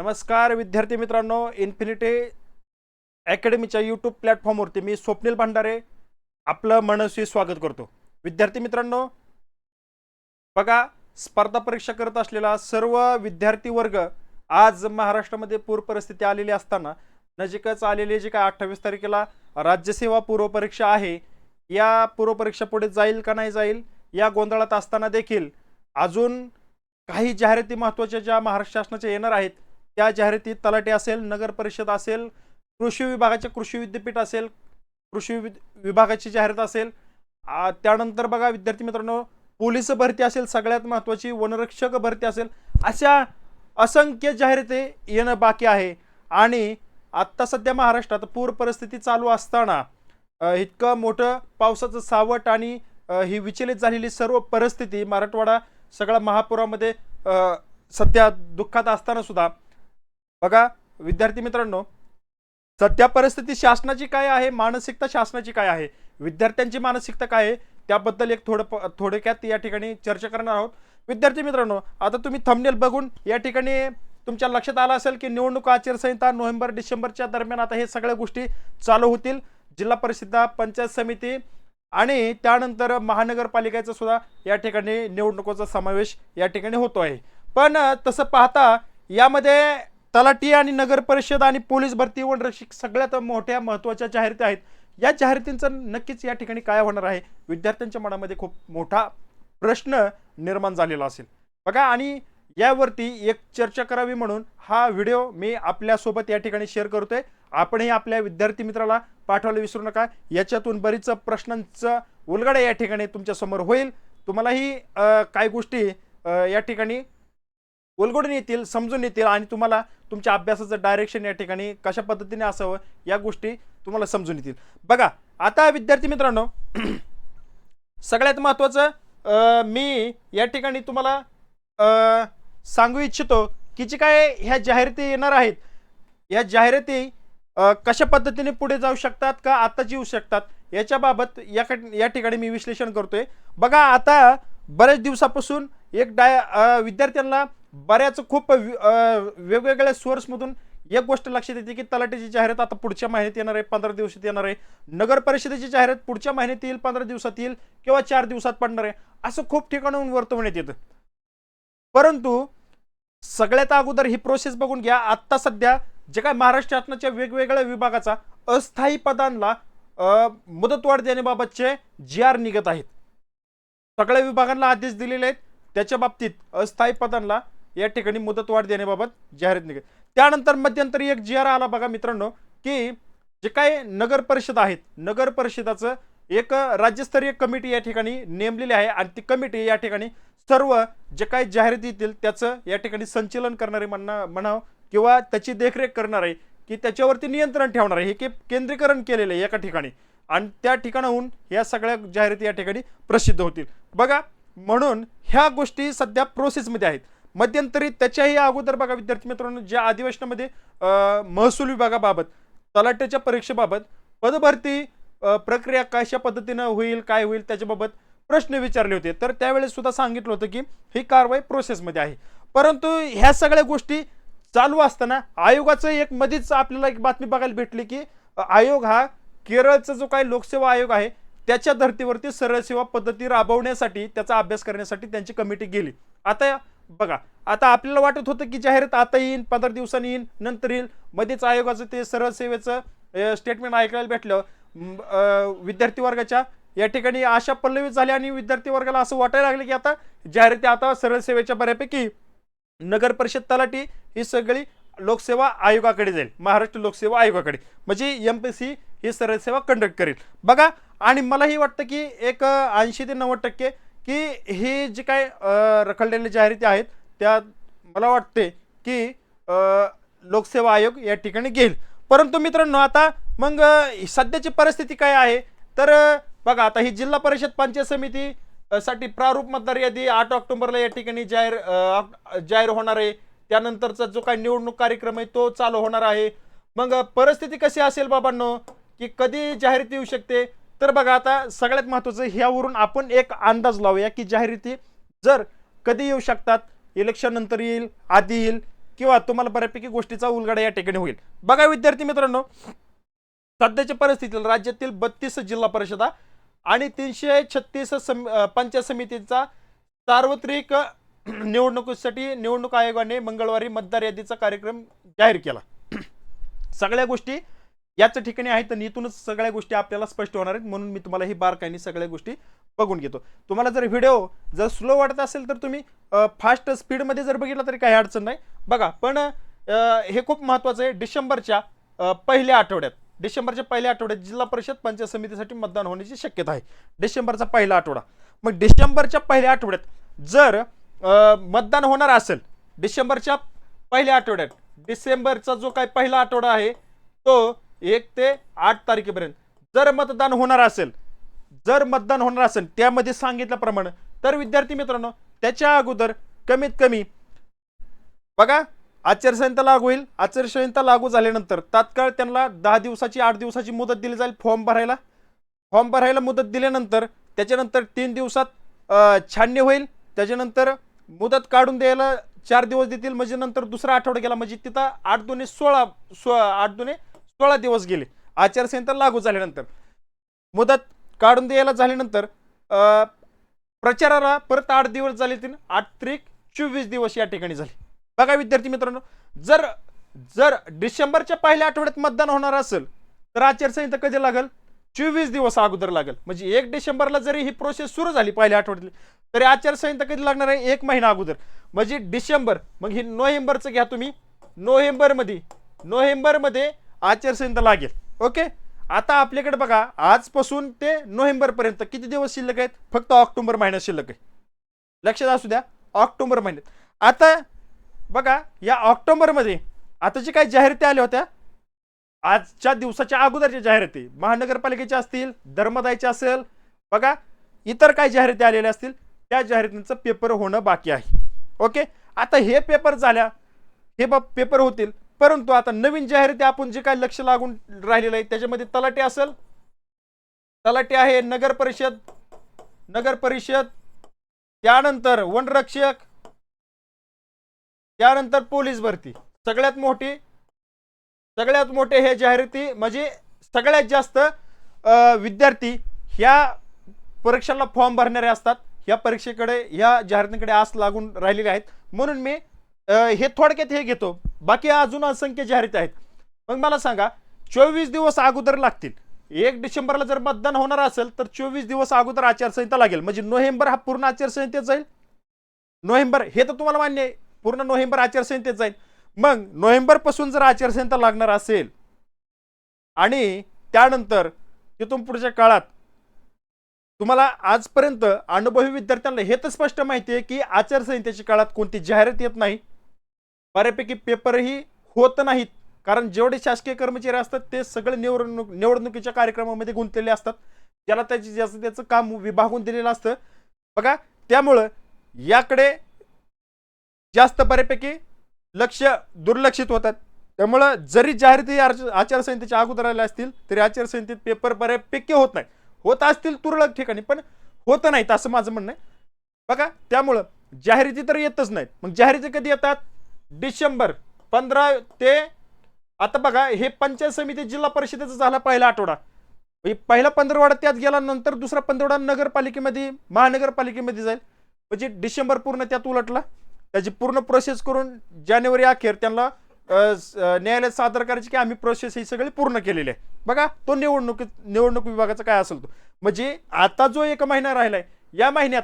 नमस्कार विद्यार्थी मित्रांनो इन्फिनिटी अकॅडमीच्या यूट्यूब प्लॅटफॉर्मवरती मी स्वप्नील भंडारे आपलं मनस्वी स्वागत करतो. विद्यार्थी मित्रांनो बघा स्पर्धा परीक्षा करत असलेला सर्व विद्यार्थी वर्ग आज महाराष्ट्रामध्ये पूर परिस्थिती आलेली असताना नजीकच आलेली जी काय अठ्ठावीस तारखेला राज्यसेवा पूर्वपरीक्षा आहे या पूर्वपरीक्षा पुढे जाईल का नाही जाईल या गोंधळात असताना देखील अजून काही जाहिराती महत्त्वाच्या ज्या महाराष्ट्र शासनाच्या येणार आहेत त्या जाहिरातीत तलाठी असेल नगर परिषद असेल कृषी विभागाचे कृषी विद्यापीठ असेल कृषी वि- विभागाची जाहिरात असेल. त्यानंतर बघा विद्यार्थी मित्रांनो पोलीस भरती असेल सगळ्यात महत्त्वाची वनरक्षक भरती असेल अशा असंख्य जाहिराती येणं बाकी आहे. आणि आत्ता सध्या महाराष्ट्रात पूर परिस्थिती चालू असताना इतकं मोठं पावसाचं सावट आणि ही विचलित झालेली सर्व परिस्थिती मराठवाडा सगळा महापुरामध्ये सध्या दुःखात असताना सुद्धा बघा विद्यार्थी मित्रांनो सध्या परिस्थिती शासनाची काय आहे? मानसिकता शासनाची काय आहे? विद्यार्थ्यांची मानसिकता काय आहे? त्याबद्दल एक थोडं प- थोडक्यात या ठिकाणी चर्चा करणार आहोत. विद्यार्थी मित्रांनो आता तुम्ही थंबनेल बघून या ठिकाणी तुमच्या लक्षात आलं असेल की निवडणूक आचारसंहिता नोव्हेंबर डिसेंबरच्या दरम्यान आता हे सगळ्या गोष्टी चालू होतील. जिल्हा परिषद पंचायत समिती आणि त्यानंतर महानगरपालिकेचा सुद्धा या ठिकाणी निवडणुकीचा समावेश या ठिकाणी होतो आहे पण तसं पाहता यामध्ये तलाठी आणि नगर परिषद आणि पोलीस भरती व रक्षक सगळ्यात मोठ्या महत्त्वाच्या जाहिराती आहेत. या जाहिरातींचं नक्कीच या ठिकाणी काय होणार आहे? विद्यार्थ्यांच्या मनामध्ये खूप मोठा प्रश्न निर्माण झालेला असेल. बघा आणि यावरती एक चर्चा करावी म्हणून हा व्हिडिओ मी आपल्यासोबत या ठिकाणी शेअर करतोय. आपणही आपल्या विद्यार्थी मित्राला पाठवायला विसरू नका. याच्यातून बरीच प्रश्नांचं उलगडा या ठिकाणी तुमच्यासमोर होईल. तुम्हालाही काही गोष्टी या ठिकाणी उलगडून येतील समजून येतील आणि तुम्हाला तुमच्या अभ्यासाचं डायरेक्शन या ठिकाणी कशा पद्धतीने असावं या गोष्टी तुम्हाला समजून येतील. बघा आता विद्यार्थी मित्रांनो सगळ्यात महत्त्वाचं मी या ठिकाणी तुम्हाला सांगू इच्छितो की जे काय ह्या जाहिराती येणार आहेत या जाहिराती कशा पद्धतीने पुढे जाऊ शकतात का आताच येऊ शकतात याच्याबाबत या या ठिकाणी मी विश्लेषण करतोय. बघा आता बऱ्याच दिवसापासून एक डाय विद्यार्थ्यांना बऱ्याच खूप वेगवेगळ्या सोर्समधून एक गोष्ट लक्षात येते की तलाठीची जाहिरात आता पुढच्या महिन्यात येणार आहे पंधरा दिवसात येणार आहे. नगर परिषदेची जाहिरात पुढच्या महिन्यात येईल पंधरा दिवसात येईल किंवा चार दिवसात पडणार आहे. असं खूप ठिकाणाहून वर्तवण्यात येतं. परंतु सगळ्यात अगोदर ही प्रोसेस बघून घ्या. आत्ता सध्या जे काय महाराष्ट्र शासनाच्या वेगवेगळ्या विभागाचा अस्थायी पदांना मुदतवाढ देण्याबाबतचे जी आर निघत आहेत. सगळ्या विभागांना आदेश दिलेले आहेत. त्याच्या बाबतीत अस्थायी पदांना या ठिकाणी मुदतवाढ देण्याबाबत जाहिरात निघेल. त्यानंतर मध्यंतरी एक जी आर आला बघा मित्रांनो की जे काय नगर परिषद आहेत नगर परिषदाचं एक राज्यस्तरीय कमिटी या ठिकाणी नेमलेली आहे आणि ती कमिटी या ठिकाणी सर्व जे काही जाहिराती येतील त्याचं या ठिकाणी संचलन करणारे म्हणा म्हणावं किंवा त्याची देखरेख करणार आहे की त्याच्यावरती नियंत्रण ठेवणार आहे हे के केंद्रीकरण केलेलं आहे एका ठिकाणी. आणि त्या ठिकाणाहून या सगळ्या जाहिराती या ठिकाणी प्रसिद्ध होतील. बघा म्हणून ह्या गोष्टी सध्या प्रोसेसमध्ये आहेत. मध्यंतरी त्याच्याही अगोदर बघा विद्यार्थी मित्रांनो ज्या अधिवेशनामध्ये महसूल विभागाबाबत तलाट्याच्या परीक्षेबाबत पदभरती प्रक्रिया कशा पद्धतीनं होईल काय होईल त्याच्याबाबत प्रश्न विचारले होते. तर त्यावेळेस सुद्धा सांगितलं होतं की ही कारवाई प्रोसेसमध्ये आहे. परंतु ह्या सगळ्या गोष्टी चालू असताना आयोगाचं एक मध्येच आपल्याला एक बातमी बघायला भेटली की आयोग हा केरळचा जो काही लोकसेवा आयोग आहे त्याच्या धर्तीवरती सरळ सेवा पद्धती राबवण्यासाठी त्याचा अभ्यास करण्यासाठी त्यांची कमिटी गेली. आता बघा आता आपल्याला वाटत होतं की जाहिरात आता येईन पंधरा दिवसांनी येईन नंतर येईल. मध्येच आयोगाचं ते सरळ सेवेचं स्टेटमेंट ऐकायला भेटलं. विद्यार्थी वर्गाच्या. या ठिकाणी आशा पल्लवी झाल्या आणि विद्यार्थी वर्गाला असं वाटायला लागलं की आता जाहिराती आता सरळ सेवेच्या बऱ्यापैकी नगर परिषद तलाठी ही सगळी लोकसेवा आयोगाकडे जाईल. महाराष्ट्र लोकसेवा आयोगाकडे. म्हणजे एम पी सी ही सरळ सेवा कंडक्ट करेल. बघा आणि मलाही वाटतं की एक ऐंशी ते नव्वद टक्के की ही जी काय रखडलेल्या जाहिराती आहेत त्या मला वाटते की लोकसेवा आयोग या ठिकाणी घेईल. परंतु मित्रांनो आता मग सध्याची परिस्थिती काय आहे? तर बघा आता ही जिल्हा परिषद पंचायत समिती साठी प्रारूप मतदार यादी आठ ऑक्टोबरला या ठिकाणी जाहीर जाहीर होणार आहे. त्यानंतरचा जो काही निवडणूक कार्यक्रम आहे तो चालू होणार आहे. मग परिस्थिती कशी असेल बाबांनो? की कधी जाहिराती येऊ शकते? तर बघा आता सगळ्यात महत्त्वाचं ह्यावरून आपण एक अंदाज लावूया की जाहिराती जर कधी येऊ शकतात इलेक्शन नंतर येईल आधी येईल किंवा तुम्हाला बऱ्यापैकी गोष्टीचा उलगडा या ठिकाणी होईल. बघा विद्यार्थी मित्रांनो सध्याच्या परिस्थितीला राज्यातील बत्तीस जिल्हा परिषदा आणि तीनशे छत्तीस सम पंचायत समितीचा सार्वत्रिक निवडणुकीसाठी निवडणूक आयोगाने मंगळवारी मतदार यादीचा कार्यक्रम जाहीर केला. सगळ्या गोष्टी याच ठिकाणी आहेत तर इथूनच सगळ्या गोष्टी आपल्याला स्पष्ट होणार आहेत. म्हणून मी तुम्हाला ही बारकाईने सगळ्या गोष्टी बघून घेतो. तुम्हाला जर व्हिडिओ जर स्लो वाटत असेल तर तुम्ही फास्ट स्पीडमध्ये जर बघितला तरी काही अडचण नाही. बघा पण हे खूप महत्त्वाचं आहे. डिसेंबरच्या पहिल्या आठवड्यात डिसेंबरच्या पहिल्या आठवड्यात जिल्हा परिषद पंचायत समितीसाठी मतदान होण्याची शक्यता आहे. डिसेंबरचा पहिला आठवडा. मग डिसेंबरच्या पहिल्या आठवड्यात जर मतदान होणार असेल डिसेंबरच्या पहिल्या आठवड्यात डिसेंबरचा जो काही पहिला आठवडा आहे तो एक ते आठ तारखेपर्यंत. जर मतदान होणार असेल जर मतदान होणार असेल त्यामध्ये सांगितल्याप्रमाणे. तर विद्यार्थी मित्रांनो त्याच्या अगोदर कमीत कमी बघा आचारसंहिता लागू होईल. आचारसंहिता लागू झाल्यानंतर तात्काळ त्यांना दहा दिवसाची आठ दिवसाची मुदत दिली जाईल फॉर्म भरायला. फॉर्म भरायला मुदत दिल्यानंतर त्याच्यानंतर तीन दिवसात अ, छाननी होईल. त्याच्यानंतर मुदत काढून द्यायला चार दिवस देतील. म्हणजे नंतर दुसरा आठवडा गेला. म्हणजे तिथं आठ दोन्ही सोळा सो आठ दोन्ही सोळा दिवस गेले. आचारसंहिता लागू झाल्यानंतर. मुदत काढून द्यायला झाल्यानंतर प्रचाराला परत आठ दिवस झाले तीन आठ त्रिक चोवीस दिवस या ठिकाणी झाले. बघा विद्यार्थी मित्रांनो जर जर डिसेंबरच्या पहिल्या आठवड्यात मतदान होणार असेल तर आचारसंहिता कधी लागेल? चोवीस दिवस अगोदर लागेल. म्हणजे एक डिसेंबरला जरी ही प्रोसेस सुरू झाली पहिल्या आठवड्यातली तरी आचारसंहिता कधी लागणार आहे? एक महिना अगोदर. म्हणजे डिसेंबर मग ही नोव्हेंबरचं घ्या तुम्ही. नोव्हेंबरमध्ये नोव्हेंबरमध्ये आचारसंहिता लागेल. ओके आता आपल्याकडे बघा आजपासून ते नोव्हेंबरपर्यंत किती दिवस शिल्लक आहेत? फक्त ऑक्टोबर महिन्यात शिल्लक आहे. लक्षात असू द्या ऑक्टोबर महिन्यात. आता बघा या ऑक्टोबरमध्ये आता जी काही जाहिराती आल्या होत्या आजच्या दिवसाच्या अगोदरच्या जाहिराती महानगरपालिकेच्या असतील धर्मदायच्या असेल बघा इतर काही जाहिराती आलेल्या असतील त्या जाहिरातींचं पेपर होणं बाकी आहे. ओके आता हे पेपर झाल्या हे बा पेपर होतील परंतु आता नवीन जाहिराती आपण जे काय लक्ष लागून राहिलेलं आहे त्याच्यामध्ये तलाटे असेल? तलाटे आहे नगर परिषद. नगर परिषद त्यानंतर वनरक्षक त्यानंतर पोलीस भरती. सगळ्यात मोठी सगळ्यात मोठे हे जाहिराती म्हणजे सगळ्यात जास्त विद्यार्थी ह्या परीक्षांना फॉर्म भरणारे असतात. ह्या परीक्षेकडे ह्या जाहिरातीकडे आस लागून राहिलेले आहेत. म्हणून मी हे थोडक्यात हे घेतो. बाकी अजून असंख्य जाहिराती आहेत. मग मला सांगा चोवीस दिवस अगोदर लागतील. एक डिसेंबरला जर मतदान होणार असेल तर चोवीस दिवस अगोदर आचारसंहिता लागेल. म्हणजे नोव्हेंबर हा पूर्ण आचारसंहितेत जाईल? नोव्हेंबर हे तर तुम्हाला मान्य आहे. पूर्ण नोव्हेंबर आचारसंहितेत जाईल. मग नोव्हेंबरपासून जर आचारसंहिता लागणार असेल आणि त्यानंतर तिथून पुढच्या काळात तुम्हाला आजपर्यंत अनुभवी विद्यार्थ्यांना हे तर स्पष्ट माहिती आहे की आचारसंहितेच्या काळात कोणती जाहिरात येत नाही. बऱ्यापैकी पेपरही होत नाहीत. कारण जेवढे शासकीय कर्मचारी असतात ते सगळे निवडणूक निवडणुकीच्या कार्यक्रमामध्ये गुंतलेले असतात. ज्याला त्याची ज्याचं त्याचं काम विभागून दिलेलं असतं. बघा त्यामुळं याकडे जास्त बऱ्यापैकी लक्ष दुर्लक्षित होतात. त्यामुळं जरी जाहिराती आर- आचारसंहितेच्या अगोदर आल्या असतील तरी आचारसंहितेत पेपर बऱ्यापैकी होत नाही होत असतील तुरळक ठिकाणी पण होत नाहीत असं माझं म्हणणं आहे. बघा त्यामुळं जाहिराती तर येतच नाहीत. मग जाहिराती कधी येतात? डिसेंबर पंधरा ते आता बघा हे पंचायत समिती जिल्हा परिषदेचा झाला पहिला आठवडा. पहिला पंधरवडा त्यात गेला नंतर दुसरा पंधरवडा नगरपालिकेमध्ये महानगरपालिकेमध्ये जाईल. म्हणजे डिसेंबर पूर्ण त्यात उलटला. त्याची पूर्ण प्रोसेस करून जानेवारी अखेर त्यांना न्यायालयात सादर करायची की आम्ही प्रोसेस ही सगळी पूर्ण केलेली आहे. बघा तो निवडणूक निवडणूक विभागाचा काय असेल तो. म्हणजे आता जो एक महिना राहिला आहे या महिन्यात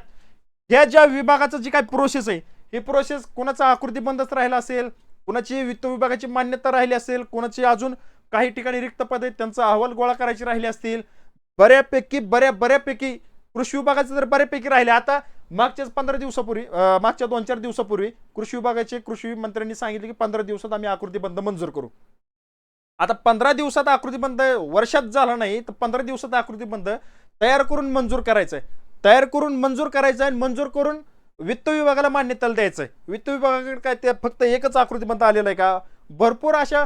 ह्या ज्या विभागाचं जी काय प्रोसेस आहे ही प्रोसेस कोणाचा आकृती बंदच राहिला असेल कोणाची वित्त विभागाची मान्यता राहिली असेल कोणाची अजून काही ठिकाणी रिक्त पद आहेत त्यांचा अहवाल गोळा करायचे राहिले असतील बऱ्यापैकी बऱ्या बऱ्यापैकी कृषी विभागाचे जर बऱ्यापैकी राहिले. आता मागच्याच पंधरा दिवसापूर्वी मागच्या दोन चार दिवसापूर्वी कृषी विभागाचे कृषी मंत्र्यांनी सांगितले की पंधरा दिवसात आम्ही आकृतीबंध मंजूर करू. आता पंधरा दिवसात आकृतीबंध वर्षात झाला नाही तर पंधरा दिवसात आकृतीबंध तयार करून मंजूर करायचं आहे तयार करून मंजूर करायचं आहे आणि मंजूर करून वित्त विभागाला मान्यता द्यायचं आहे वित्त विभागाकडे काय ते फक्त एकच आकृतीबंध आलेलं आहे का? भरपूर अशा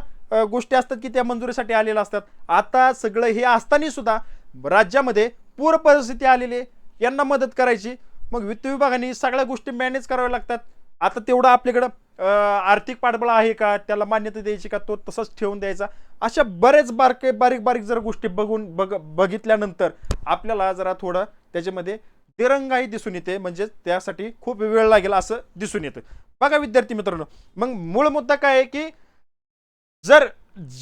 गोष्टी असतात की त्या मंजुरीसाठी आलेल्या असतात. आता सगळं हे असताना सुद्धा राज्यामध्ये पूर परिस्थिती आलेली आहे. यांना मदत करायची. मग वित्त विभागाने सगळ्या गोष्टी मॅनेज कराव्या लागतात. आता तेवढं आपल्याकडं आर्थिक पाठबळ आहे का? त्याला मान्यता द्यायची का? तो तसंच ठेवून द्यायचा. अशा बरेच बारके बारीक बारीक जर गोष्टी बघून बघ बघितल्यानंतर आपल्याला जरा थोडं त्याच्यामध्ये तिरंगाही दिसून येते. म्हणजे त्यासाठी खूप वेळ लागेल असं दिसून येतं. बघा विद्यार्थी मित्रांनो मग मूळ मुद्दा काय आहे की जर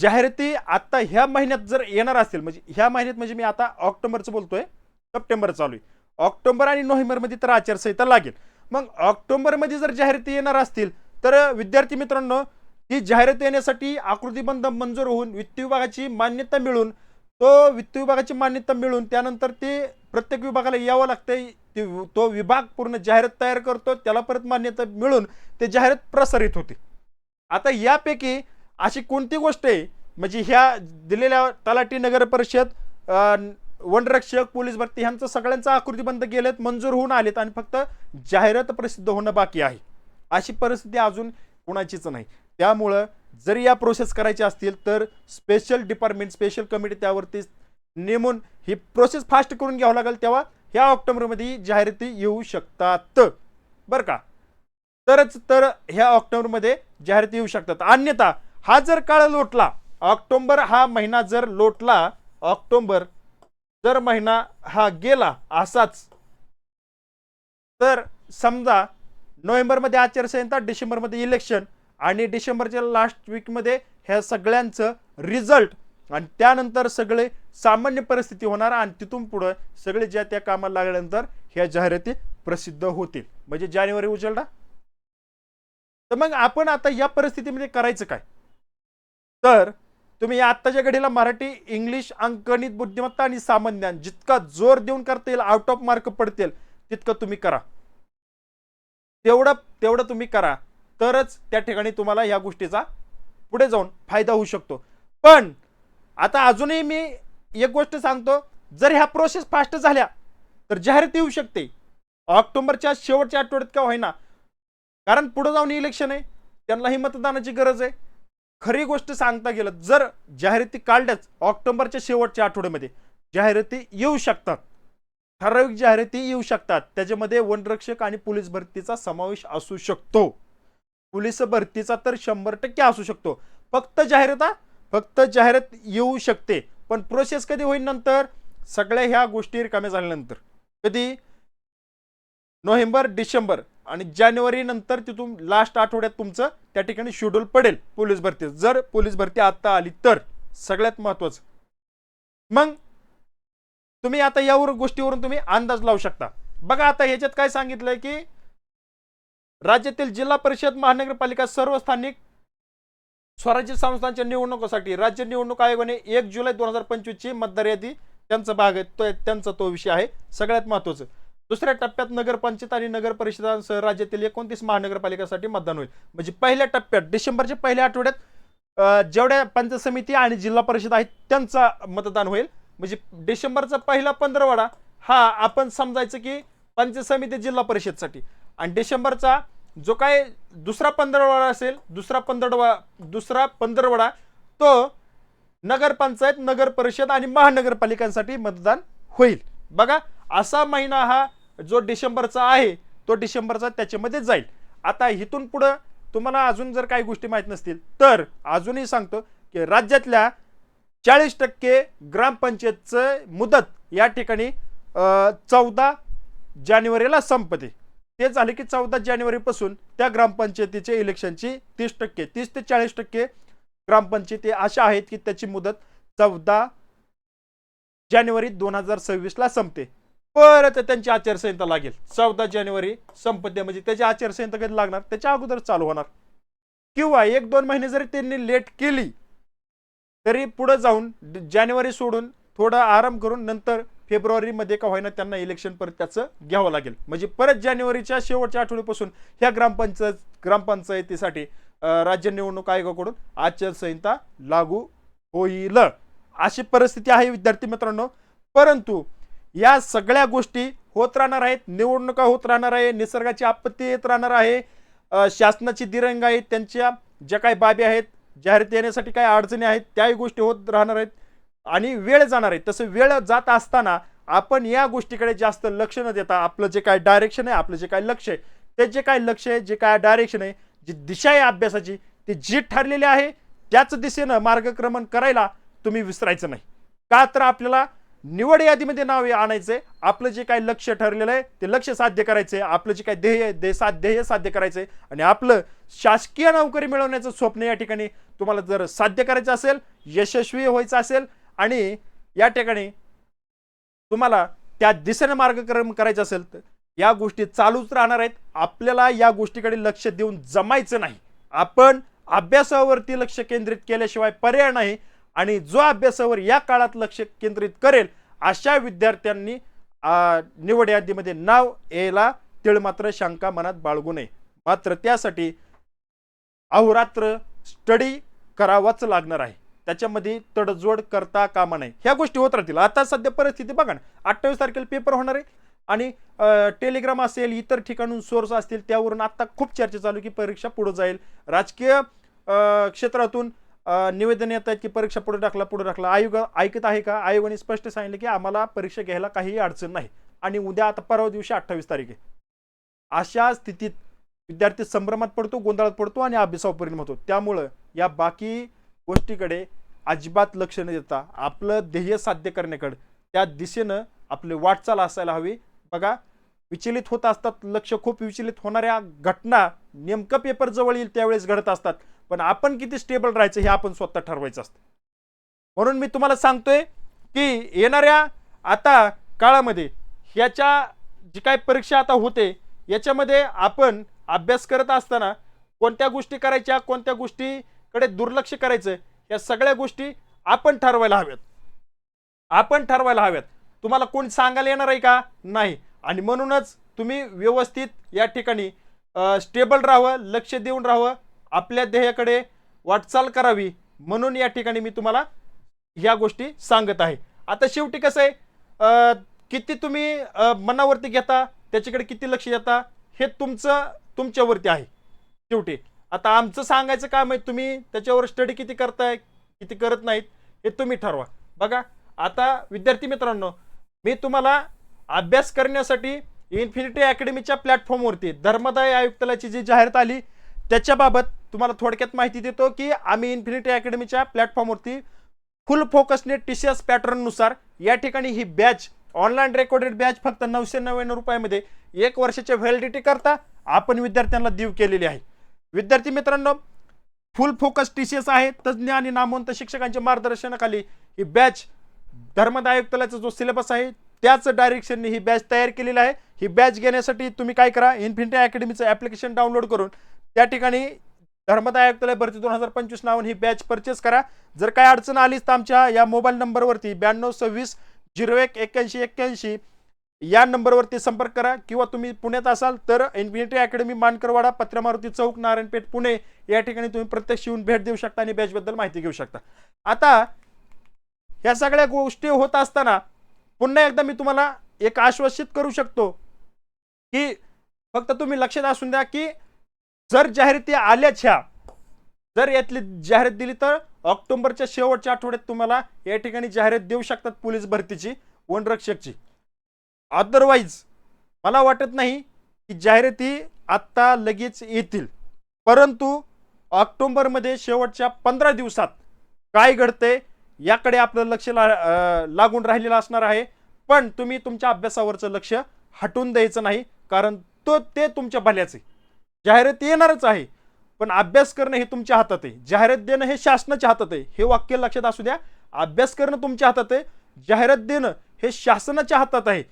जाहिराती आता ह्या महिन्यात जर येणार असतील म्हणजे ह्या महिन्यात म्हणजे मी आता ऑक्टोबरचं बोलतोय सप्टेंबर चालू आहे. ऑक्टोबर आणि नोव्हेंबरमध्ये तर आचारसंहिता लागेल. मग ऑक्टोबरमध्ये जर जाहिराती येणार असतील तर विद्यार्थी मित्रांनो ही जाहिरात येण्यासाठी आकृतीबंध मंजूर होऊन वित्त विभागाची मान्यता मिळून तो वित्त विभागाची मान्यता मिळून त्यानंतर ते प्रत्येक विभागाला यावं लागतं ते तो विभाग पूर्ण जाहिरात तयार करतो त्याला परत मान्यता मिळून ते जाहिरात प्रसारित होते. आता यापैकी अशी कोणती गोष्ट आहे? म्हणजे ह्या दिलेल्या तलाठी नगर परिषद वनरक्षक पोलीस भरती ह्यांचं सगळ्यांचं आकृतीबंध गेलेत मंजूर होऊन आलेत आणि फक्त जाहिरात प्रसिद्ध होणं बाकी आहे. अशी परिस्थिती अजून कुणाचीच नाही. त्यामुळं जर या प्रोसेस करायची असतील तर स्पेशल डिपार्टमेंट स्पेशल कमिटी त्यावरती नेमून ही प्रोसेस फास्ट करून घ्यावं लागेल तेव्हा ह्या ऑक्टोबरमध्ये जाहिराती येऊ शकतात. बरं का? तरच तर ह्या ऑक्टोबरमध्ये जाहिराती येऊ शकतात. अन्यथा हा जर काळ लोटला ऑक्टोबर हा महिना जर लोटला ऑक्टोबर जर महिना हा गेला असाच तर समजा नोव्हेंबरमध्ये आचारसंहिता डिसेंबरमध्ये इलेक्शन आणि डिसेंबरच्या लास्ट वीकमध्ये ह्या सगळ्यांचं रिझल्ट आणि त्यानंतर सगळे सामान्य परिस्थिती होणार आणि तिथून पुढं सगळे ज्या त्या कामाला लागल्यानंतर ह्या जाहिराती प्रसिद्ध होतील. म्हणजे जानेवारी उजळला तर मग आपण आता या परिस्थितीमध्ये करायचं काय? तर तुम्ही आत्ताच्या घडीला मराठी इंग्लिश अंकणित बुद्धिमत्ता आणि सामान्य ज्ञान जितका जोर देऊन करता येईल आउट ऑफ मार्क पडतील तितकं तुम्ही करा. तेवढं तेवढं तुम्ही करा. तरच त्या ठिकाणी तुम्हाला या गोष्टीचा पुढे जाऊन फायदा होऊ शकतो. पण आता अजूनही मी एक गोष्ट सांगतो जर ह्या प्रोसेस फास्ट झाल्या तर जाहिरात येऊ शकते. ऑक्टोबरच्या शेवटच्या आठवड्यात का होईना. कारण पुढे जाऊन इलेक्शन आहे त्यांनाही मतदानाची गरज आहे. खरी गोष्ट सांगता गेलं जर जाहिराती काढल्याच ऑक्टोबरच्या शेवटच्या आठवड्यामध्ये जाहिराती येऊ शकतात. ठराविक जाहिराती येऊ शकतात. त्याच्यामध्ये वनरक्षक आणि पोलीस भरतीचा समावेश असू शकतो. पोलीस भरतीचा तर शंभर टक्के असू शकतो. फक्त जाहिरात फक्त जाहिरात येऊ शकते. पण प्रोसेस कधी होईल नंतर? सगळ्या ह्या गोष्टी रिकाम्या झाल्यानंतर. कधी? नोव्हेंबर डिसेंबर आणि जानेवारी नंतर तिथून लास्ट आठवड्यात तुमचं त्या ठिकाणी शेड्यूल पडेल पोलीस भरती. जर पोलीस भरती आता आली तर सगळ्यात महत्वाचं. मग तुम्ही आता यावर गोष्टीवरून तुम्ही अंदाज लावू शकता. बघा आता ह्याच्यात काय सांगितलंय की राज्यातील जिल्हा परिषद महानगरपालिका सर्व स्थानिक स्वराज्य संस्थांच्या निवडणुकीसाठी राज्य निवडणूक आयोगाने एक जुलै दोन हजार पंचवीसची मतदार यादी त्यांचा भाग आहे. तो त्यांचा तो विषय आहे. सगळ्यात महत्वाचं दुसऱ्या टप्प्यात नगरपंचायत आणि नगर परिषदांसह राज्यातील एकोणतीस महानगरपालिकासाठी मतदान होईल. म्हणजे पहिल्या टप्प्यात डिसेंबरच्या पहिल्या आठवड्यात जेवढ्या पंचायत समिती आणि जिल्हा परिषद आहेत त्यांचा मतदान होईल. म्हणजे डिसेंबरचा पहिला पंधरवाडा हा आपण समजायचं की पंचायत समिती जिल्हा परिषदसाठी. आणि डिसेंबरचा जो काय दुसरा पंधरवडा असेल दुसरा पंधरवडा दुसरा पंधरवडा तो नगरपंचायत नगर परिषद आणि महानगरपालिकांसाठी मतदान होईल. बघा असा महिना हा जो डिसेंबरचा आहे तो डिसेंबरचा त्याच्यामध्ये जाईल. आता इथून पुढं तुम्हाला अजून जर काही गोष्टी माहीत नसतील तर अजूनही सांगतो की राज्यातल्या चाळीस टक्के ग्रामपंचायतचं मुदत या ठिकाणी चौदा जानेवारीला संपते. ते झाले की चौदा जानेवारीपासून त्या ग्रामपंचायतीचे इलेक्शनची तीस टक्के तीस ते चाळीस टक्के ग्रामपंचायती अशा आहेत की त्याची मुदत चौदा जानेवारी दोन हजार सव्वीसला संपते. परत त्यांची आचारसंहिता लागेल. चौदा जानेवारी संपते म्हणजे त्याची आचारसंहिता कधी लागणार? त्याच्या अगोदर चालू होणार. किंवा एक दोन महिने जरी त्यांनी लेट केली तरी पुढे जाऊन जानेवारी सोडून थोडा आराम करून नंतर फेब्रुवारीमध्ये का होईना त्यांना इलेक्शन परत त्याचं घ्यावं लागेल. म्हणजे परत जानेवारीच्या शेवटच्या आठवड्यापासून ह्या ग्रामपंचायत ग्रामपंचायतीसाठी राज्य निवडणूक आयोगाकडून आचारसंहिता लागू होईल. अशी परिस्थिती आहे विद्यार्थी मित्रांनो. परंतु या सगळ्या गोष्टी होत राहणार आहेत निवडणुका होत राहणार आहे निसर्गाची आपत्ती येत राहणार आहे. शासनाची दिरंग आहे त्यांच्या ज्या काही बाबी आहेत जाहिरात येण्यासाठी काही अडचणी आहेत त्याही गोष्टी होत राहणार आहेत. आणि वेळ जाणार आहे. तसं वेळ जात असताना आपण या गोष्टीकडे जास्त लक्ष न देता आपलं जे काय डायरेक्शन आहे आपलं जे काय लक्ष आहे ते जे काय लक्ष आहे जे काय डायरेक्शन आहे जी दिशा आहे अभ्यासाची ती जी ठरलेली आहे त्याच दिशेनं मार्गक्रमण करायला तुम्ही विसरायचं नाही. का तर आपल्याला निवड यादीमध्ये नाव हे आणायचंय आपलं जे काही लक्ष ठरलेलं आहे ते लक्ष साध्य करायचंय आपलं जे काय ध्येय आहे, ध्येय सा ध्येय साध्य करायचंय आणि आपलं शासकीय नोकरी मिळवण्याचं स्वप्न या ठिकाणी तुम्हाला जर साध्य करायचं असेल यशस्वी व्हायचं असेल आणि या ठिकाणी तुम्हाला त्या दिशेने मार्गक्रम करायचं असेल तर या गोष्टी चालूच राहणार आहेत. आपल्याला या गोष्टीकडे लक्ष देऊन जमायचं नाही. आपण अभ्यासावरती लक्ष केंद्रित केल्याशिवाय पर्याय नाही आणि जो अभ्यासावर या काळात लक्ष केंद्रित करेल अशा विद्यार्थ्यांनी निवड यादीमध्ये नाव यायला तिळ मात्र शंका मनात बाळगू नये. मात्र त्यासाठी अहोरात्र स्टडी करावाच लागणार आहे. त्याच्यामध्ये तडजोड करता कामा नये. ह्या गोष्टी होत राहतील. आता सध्या परिस्थिती बघा ना. अठ्ठावीस तारखेला पेपर होणार आहे. आणि टेलिग्राम असेल इतर ठिकाणून सोर्स असतील त्यावरून आता खूप चर्चा चालू की परीक्षा पुढे जाईल. राजकीय क्षेत्रातून निवेदन येत आहेत की परीक्षा पुढे टाकला पुढे टाकला. आयोग ऐकत आहे का? आयोगाने स्पष्ट सांगितलं की आम्हाला परीक्षा घ्यायला काहीही अडचण नाही. आणि उद्या आता परवा दिवशी अठ्ठावीस तारीख आहे. अशा स्थितीत विद्यार्थी संभ्रमात पडतो गोंधळात पडतो आणि अभ्यासावर परिणाम होतो. त्यामुळं या बाकी गोष्टीकडे अजिबात लक्ष न देता आपलं ध्येय साध्य करण्याकडे त्या दिशेनं आपली वाटचाल असायला हवी. बघा विचलित होत असतात लक्ष खूप विचलित होणाऱ्या घटना नेमकं पेपर जवळ येईल त्यावेळेस घडत असतात. पण आपण किती स्टेबल राहायचं हे आपण स्वतः ठरवायचं असतं. म्हणून मी तुम्हाला सांगतोय की येणाऱ्या आता काळामध्ये ह्याच्या जी काय परीक्षा आता होते याच्यामध्ये आपण अभ्यास करत असताना कोणत्या गोष्टी करायच्या कोणत्या गोष्टी कडे दुर्लक्ष करायचं या सगळ्या गोष्टी आपण ठरवायला हव्यात. आपण ठरवायला हव्यात. तुम्हाला कोणी सांगायला येणार आहे का? नाही. आणि म्हणूनच तुम्ही व्यवस्थित या ठिकाणी स्टेबल राहावं लक्ष देऊन राहावं आपल्या ध्येयाकडे वाटचाल करावी म्हणून या ठिकाणी मी तुम्हाला ह्या गोष्टी सांगत आहे. आता शेवटी कसं आहे किती तुम्ही मनावरती घेता त्याच्याकडे किती लक्ष देता हे तुमचं तुमच्यावरती आहे. शेवटी. आता आमचं सांगायचं काम आहे तुम्ही त्याच्यावर स्टडी किती करताय किती करत नाहीत हे तुम्ही ठरवा. बघा आता विद्यार्थी मित्रांनो मी तुम्हाला अभ्यास करण्यासाठी इन्फिनिटी अकॅडमीच्या प्लॅटफॉर्मवरती धर्मदाय आयुक्तालयाची जी जाहिरात आली त्याच्याबाबत तुम्हाला थोडक्यात माहिती देतो की आम्ही इन्फिनिटी अकॅडमीच्या प्लॅटफॉर्मवरती फुल फोकसने टी सी एस पॅटर्ननुसार या ठिकाणी ही बॅच ऑनलाईन रेकॉर्डेड बॅच फक्त नऊशे नव्याण्णव रुपयामध्ये एक वर्षाच्या व्हॅलिडिटी करता आपण विद्यार्थ्यांना देऊ केलेली आहे. विद्यार्थी मित्रांनो full focus T C S आहे. तज्ज्ञ आणि नामवंत शिक्षकांच्या मार्गदर्शनाखाली ही बॅच धर्मदाय आयुक्तालयाचा जो सिलेबस आहे त्याच डायरेक्शनने ही बॅच तयार केलेली आहे. ही बॅच घेण्यासाठी तुम्ही काय करा इन्फिनिटी अकॅडमीचं ॲप्लिकेशन डाउनलोड करून त्या ठिकाणी धर्मदाय आयुक्तालय भरती दोन हजार पंचवीस नावून ही बॅच परचेस करा. जर काय अडचण आलीच तर आमच्या या मोबाईल नंबरवरती ब्याण्णव सव्वीस झिरो एक एक्क्याऐंशी एक्क्याऐंशी या नंबरवरती संपर्क करा किंवा तुम्ही पुण्यात असाल तर इन्फिनिटी अकॅडमी मानकरवाडा पत्रमारुती चौक नारायणपेठ पुणे या ठिकाणी तुम्ही प्रत्यक्ष येऊन भेट देऊ शकता आणि बॅचबद्दल माहिती घेऊ शकता. आता ह्या सगळ्या गोष्टी होत असताना पुन्हा एकदा मी तुम्हाला एक आश्वासित करू शकतो की फक्त तुम्ही लक्षात असून द्या की जर जाहिराती आल्याच ह्या जर यातली जाहिरात दिली तर ऑक्टोबरच्या शेवटच्या आठवड्यात तुम्हाला या ठिकाणी जाहिरात देऊ शकतात पोलीस भरतीची वनरक्षकची. अदरवाईज मला वाटत नाही की जाहिराती आत्ता लगेच येतील. परंतु ऑक्टोंबरमध्ये शेवटच्या पंधरा दिवसात काय घडते याकडे आपलं लक्ष ला लागून राहिलेलं असणार आहे. पण तुम्ही तुमच्या अभ्यासावरचं लक्ष हटवून द्यायचं नाही कारण तो ते तुमच्या भल्याचे जाहिरात येणारच आहे पण अभ्यास करणं हे तुमच्या हातात आहे. जाहिरात देणं हे शासनाच्या हातात आहे. हे वाक्य लक्षात असू द्या. अभ्यास करणं तुमच्या हातात आहे. जाहिरात देणं हे शासनाच्या हातात आहे.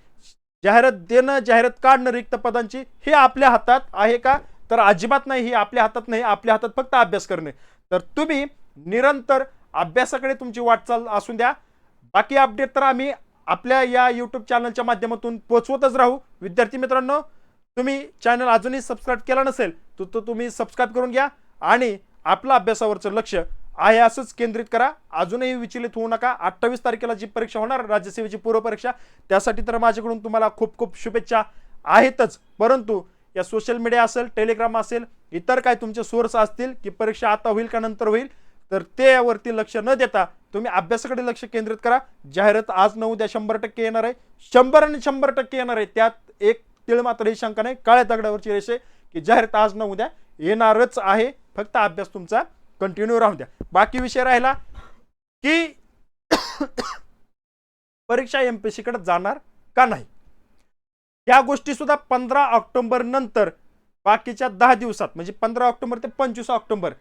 जाहिरात देणं जाहिरात काढणं रिक्त पदांची हे आपल्या हातात आहे का? तर अजिबात नाही हे आपल्या हातात नाही आपल्या हातात फक्त अभ्यास करणे. तर तुम्ही निरंतर अभ्यासाकडे तुमची वाटचाल असून द्या. बाकी अपडेट तर आम्ही आपल्या या यूट्यूब चॅनलच्या माध्यमातून पोचवतच राहू. विद्यार्थी मित्रांनो तुम्ही चॅनल अजूनही सबस्क्राईब केला नसेल तर तो तुम्ही सबस्क्राईब करून घ्या. आणि आपलं अभ्यासावरचं लक्ष आहे असंच केंद्रित करा. अजूनही विचलित होऊ नका. अठ्ठावीस तारखेला जी परीक्षा होणार राज्यसेवेची पूर्वपरीक्षा त्यासाठी तर माझ्याकडून तुम्हाला खूप खूप शुभेच्छा आहेतच. परंतु या सोशल मीडिया असेल टेलिग्राम असेल इतर काय तुमचे सोर्स असतील की परीक्षा आता होईल का नंतर होईल तर ते यावरती लक्ष न देता तुम्ही अभ्यासाकडे लक्ष केंद्रित करा. जाहिरात आज न उद्या शंभर टक्के येणार आहे. शंभर आणि शंभर टक्के येणार आहे. त्यात एक तिळ मात्र ही शंका नाही. काळ्या दगडावरची रेषे की जाहिरात आज न उद्या येणारच आहे. फक्त अभ्यास तुमचा कंटिन्यू राहू द्या. बाकी विषय राहिला की परीक्षा एम पी सीकडे जाणार का नाही? या गोष्टी सुद्धा पंधरा ऑक्टोबर नंतर बाकीच्या दहा दिवसात म्हणजे पंधरा ऑक्टोबर ते पंचवीस ऑक्टोबर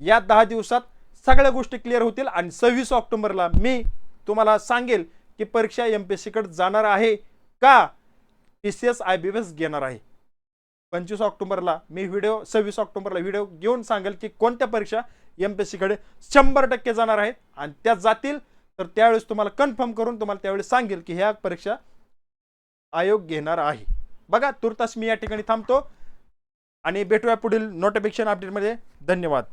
या दहा दिवसात सगळ्या गोष्टी क्लिअर होतील आणि सव्वीस ऑक्टोबरला मी तुम्हाला सांगेल की परीक्षा एम पी सीकडे जाणार आहे का? T C S I B S घेणार आहे. पंचवीस ऑक्टोबरला मी व्हिडिओ सव्वीस ऑक्टोबरला व्हिडिओ घेऊन सांगेल की कोणत्या परीक्षा एम पी एस सीकडे शंभर टक्के जाणार आहेत आणि त्या जातील. तर त्यावेळेस तुम्हाला कन्फर्म करून तुम्हाला त्यावेळेस सांगेल की ह्या परीक्षा आयोग घेणार आहे. बघा तुर्तास मी या ठिकाणी थांबतो आणि भेटूया पुढील नोटिफिकेशन अपडेटमध्ये धन्यवाद.